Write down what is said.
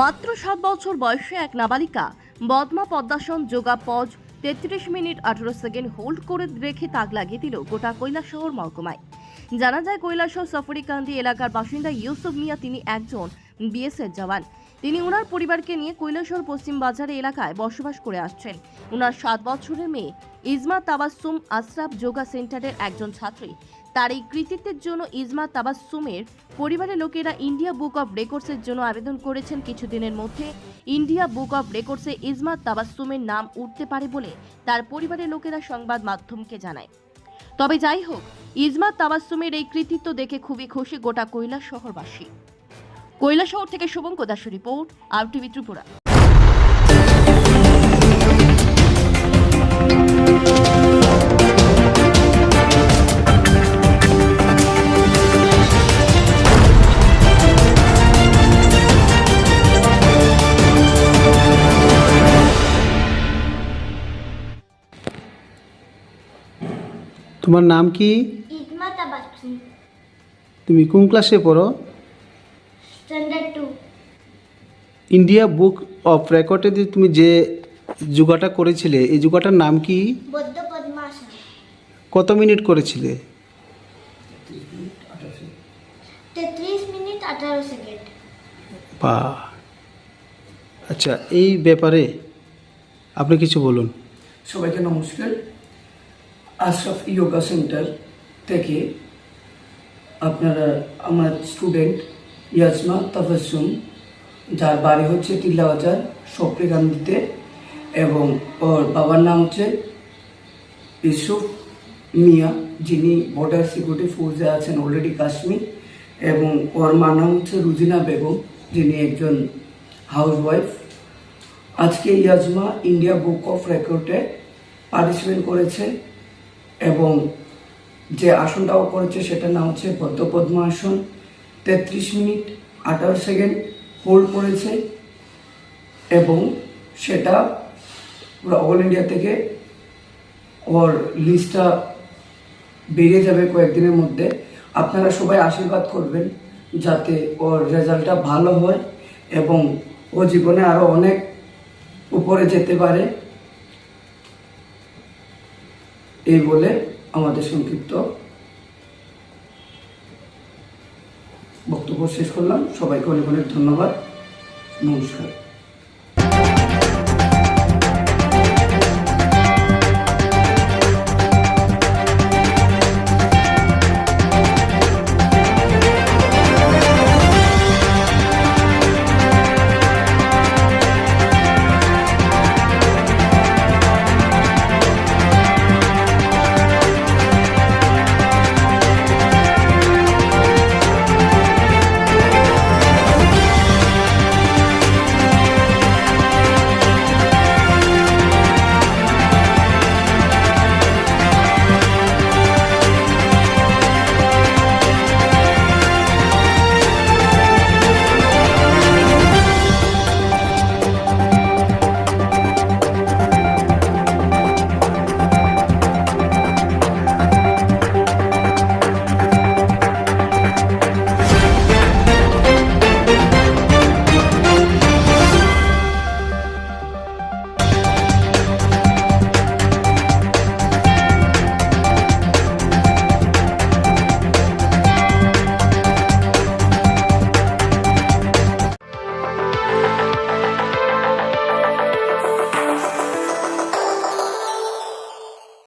মাত্র সাত বছর বয়সে এক নাবালিকা বদমা পদ্মাসন যোগা পজ তেত্রিশ মিনিট আঠারো সেকেন্ড হোল্ড করে রেখে তাক লাগিয়ে দিল গোটা কৈলাসহর মহকুমায়। জানা যায়, কৈলাসহর সফরিকান্দি এলাকার বাসিন্দা ইউসুফ মিয়া তিনি একজন বিএসএফ জওয়ান। তিনি ওনার পরিবারকে নিয়ে কৈলাসহর পশ্চিম বাজারে এলাকায় বসবাস করে আসছেন। ওনার সাত বছরের মেয়ে ইজমা তাবাসুম আশরাফ যোগা সেন্টারের একজন ছাত্রী। তার এই কৃতিত্বের জন্য ইজমা তাবাসুমের পরিবারের লোকেরা ইন্ডিয়া বুক অফ রেকর্ডসের জন্য আবেদন করেছেন কিছুদিনের মধ্যে। ইন্ডিয়া বুক অফ রেকর্ডসে ইজমা তাবাসুমের নাম উঠতে পারে বলে তার পরিবারের লোকেরা সংবাদ মাধ্যমকে জানায়। তবে যাই হোক, ইজমা তাবাসুমের এই কৃতিত্ব দেখে খুবই খুশি গোটা কৈলাস শহরবাসী। শহর থেকে শুভঙ্ক দাস রিপোর্ট, আর টিভি ত্রিপুরা। তোমার নাম কি? তুমি কোন ক্লাসে পড়ো? ইন্ডিয়া বুক অফ রেকর্ডে যে তুমি যে যোগাটা করেছিলে এই যোগাটার নাম কি? কত মিনিট করেছিলে? বা। আচ্ছা এই ব্যাপারে আপনি কিছু বলুন। সবাইকে নমস্কার। আশরাফ ইয়োগা সেন্টার থেকে আপনারা, আমার স্টুডেন্ট ইয়াসমা তাফাসুম যার বাড়ি হচ্ছে টিল্লাবাজার সপ্রিকান্দিতে এবং ওর বাবার নাম হচ্ছে ইউসুফ মিয়া, যিনি বর্ডার সিকিউরিটি ফোর্সে আছেন অলরেডি কাশ্মীর, এবং ওর মা নাম হচ্ছে রুজিনা বেগম, যিনি একজন হাউসওয়াইফ আজকে ইয়াজমা ইন্ডিয়া বুক অফ রেকর্ডে পার্টিসিপেট করেছে। এবং যে আসনটাও করেছে সেটার নাম হচ্ছে পদ্মপদ্ম আসন তেত্রিশ মিনিট, আঠারো সেকেন্ড হোল্ড করেছে এবং সেটা পুরো অল ইন্ডিয়া থেকে ওর লিস্টটা বেরিয়ে যাবে কয়েকদিনের মধ্যে। আপনারা সবাই আশীর্বাদ করবেন যাতে ওর রেজাল্টটা ভালো হয় এবং ও জীবনে আরও অনেক উপরে যেতে পারে। এই বলে আমাদের সংক্ষিপ্ত বক্তব্য শেষ করলাম। সবাইকে অনেক অনেক ধন্যবাদ। নমস্কার।